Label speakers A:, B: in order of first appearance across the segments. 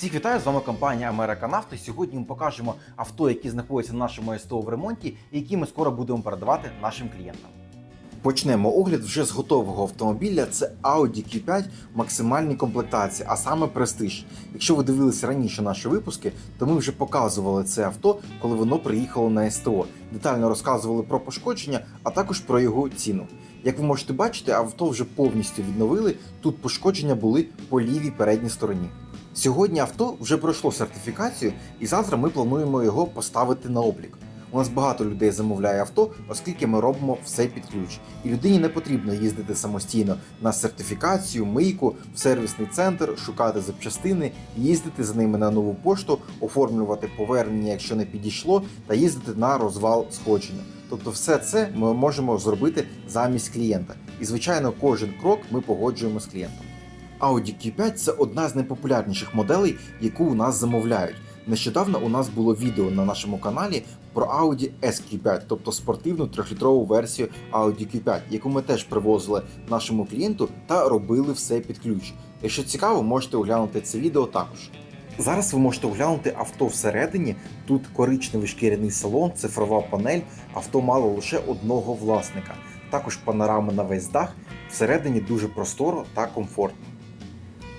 A: Всіх вітаю з вами компанія Америка Американавто. Сьогодні ми покажемо авто, які знаходяться на нашому СТО в ремонті, і які ми скоро будемо передавати нашим клієнтам. Почнемо огляд вже з готового автомобіля. Це Audi Q5 в максимальній комплектації, а саме престиж. Якщо ви дивилися раніше наші випуски, то ми вже показували це авто, коли воно приїхало на СТО. Детально розказували про пошкодження, а також про його ціну. Як ви можете бачити, авто вже повністю відновили. Тут пошкодження були по лівій передній стороні. Сьогодні авто вже пройшло сертифікацію, і завтра ми плануємо його поставити на облік. У нас багато людей замовляє авто, оскільки ми робимо все під ключ. І людині не потрібно їздити самостійно на сертифікацію, мийку, в сервісний центр, шукати запчастини, їздити за ними на нову пошту, оформлювати повернення, якщо не підійшло, та їздити на розвал сходження. Тобто, все це ми можемо зробити замість клієнта. І звичайно, кожен крок ми погоджуємо з клієнтом. Audi Q5 це одна з найпопулярніших моделей, яку у нас замовляють. Нещодавно у нас було відео на нашому каналі про Audi SQ5, тобто спортивну трьохлітрову версію Audi Q5, яку ми теж привозили нашому клієнту та робили все під ключ. Якщо цікаво, можете оглянути це відео також. Зараз ви можете оглянути авто всередині. Тут коричневий шкіряний салон, цифрова панель, авто мало лише одного власника. Також панорами на весь дах. Всередині дуже просторо та комфортно.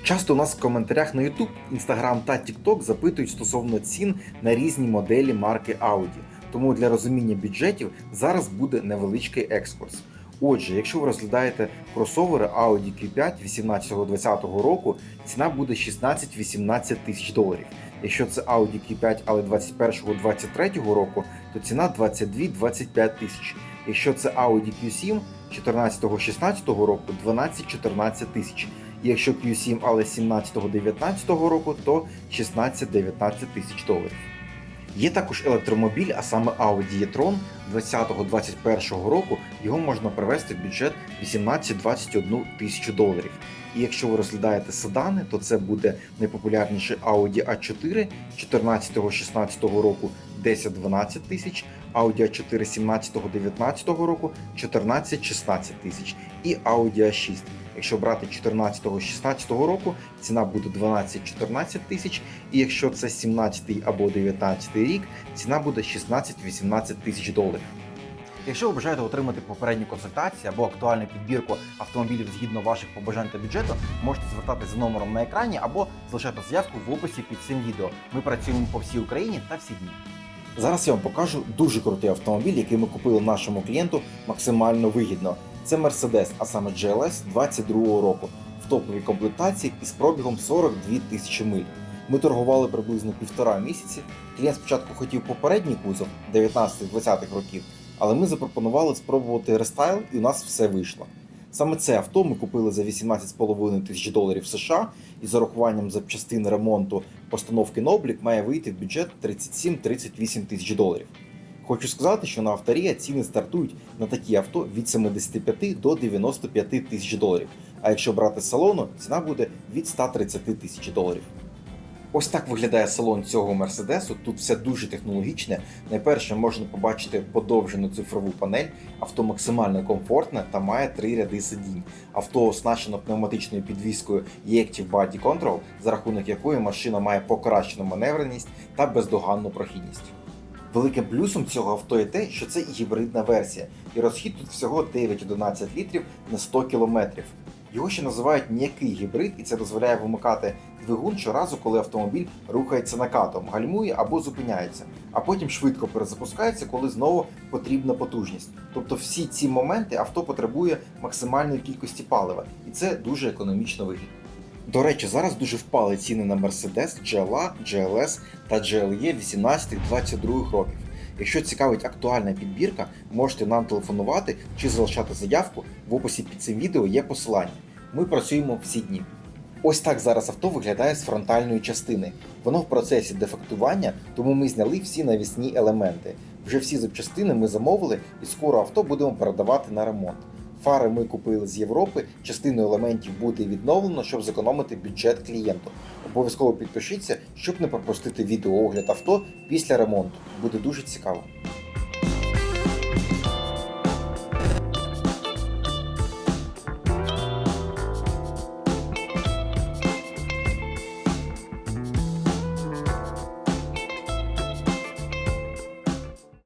A: Часто у нас в коментарях на YouTube, Instagram та TikTok запитують стосовно цін на різні моделі марки Audi. Тому для розуміння бюджетів зараз буде невеличкий екскурс. Отже, якщо ви розглядаєте кросовери Audi Q5 18-20 року, ціна буде 16-18 тисяч доларів. Якщо це Audi Q5, але 21-23 року, то ціна 22-25 тисяч. Якщо це Audi Q7 14-16 року, 12-14 тисяч. Якщо Q7, але 17-19 року, то 16-19 тисяч доларів. Є також електромобіль, а саме Audi e-tron 20-21 року. Його можна привести в бюджет 18-21 тисячу доларів. І якщо ви розглядаєте седани, то це буде найпопулярніший Audi A4 14-16 року 10-12 тисяч, Audi A4 17-19 року 14-16 тисяч і Audi A6. Якщо брати 14-16 року, ціна буде 12-14 тисяч, і якщо це 17 або 19 рік, ціна буде 16-18 тисяч доларів. Якщо ви бажаєте отримати попередню консультацію або актуальну підбірку автомобілів згідно ваших побажань та бюджету, можете звертатися за номером на екрані або залишати заявку в описі під цим відео. Ми працюємо по всій Україні та всі дні. Зараз я вам покажу дуже крутий автомобіль, який ми купили нашому клієнту максимально вигідно. Це Mercedes, а саме GLS 22-го року в топовій комплектації із пробігом 42 тисячі миль. Ми торгували приблизно півтора місяці. Клієнт спочатку хотів попередній кузов 19-20-х років, але ми запропонували спробувати рестайл, і у нас все вийшло. Саме це авто ми купили за 18,5 тисяч доларів США і з урахуванням запчастин ремонту постановки на облік має вийти в бюджет 37-38 тисяч доларів. Хочу сказати, що на авторія ціни стартують на такі авто від 75 до 95 тисяч доларів. А якщо брати з салону, ціна буде від 130 тисяч доларів. Ось так виглядає салон цього Мерседесу. Тут все дуже технологічне. Найперше можна побачити подовжену цифрову панель, авто максимально комфортне та має три ряди сидінь. Авто оснащено пневматичною підвіскою E-Active Body Control, за рахунок якої машина має покращену маневреність та бездоганну прохідність. Великим плюсом цього авто є те, що це гібридна версія, і розхід тут всього 9-11 літрів на 100 кілометрів. Його ще називають м'який гібрид, і це дозволяє вимикати двигун щоразу, коли автомобіль рухається накатом, гальмує або зупиняється, а потім швидко перезапускається, коли знову потрібна потужність. Тобто всі ці моменти авто потребує максимальної кількості палива, і це дуже економічно вигідно. До речі, зараз дуже впали ціни на Mercedes, GLA, GLS та GLE 18-22 років. Якщо цікавить актуальна підбірка, можете нам телефонувати чи залишати заявку. В описі під цим відео є посилання. Ми працюємо всі дні. Ось так зараз авто виглядає з фронтальної частини. Воно в процесі дефектування, тому ми зняли всі навісні елементи. Вже всі запчастини ми замовили і скоро авто будемо передавати на ремонт. Фари ми купили з Європи, частину елементів буде відновлено, щоб зекономити бюджет клієнту. Обов'язково підпишіться, щоб не пропустити відеоогляд авто після ремонту. Буде дуже цікаво.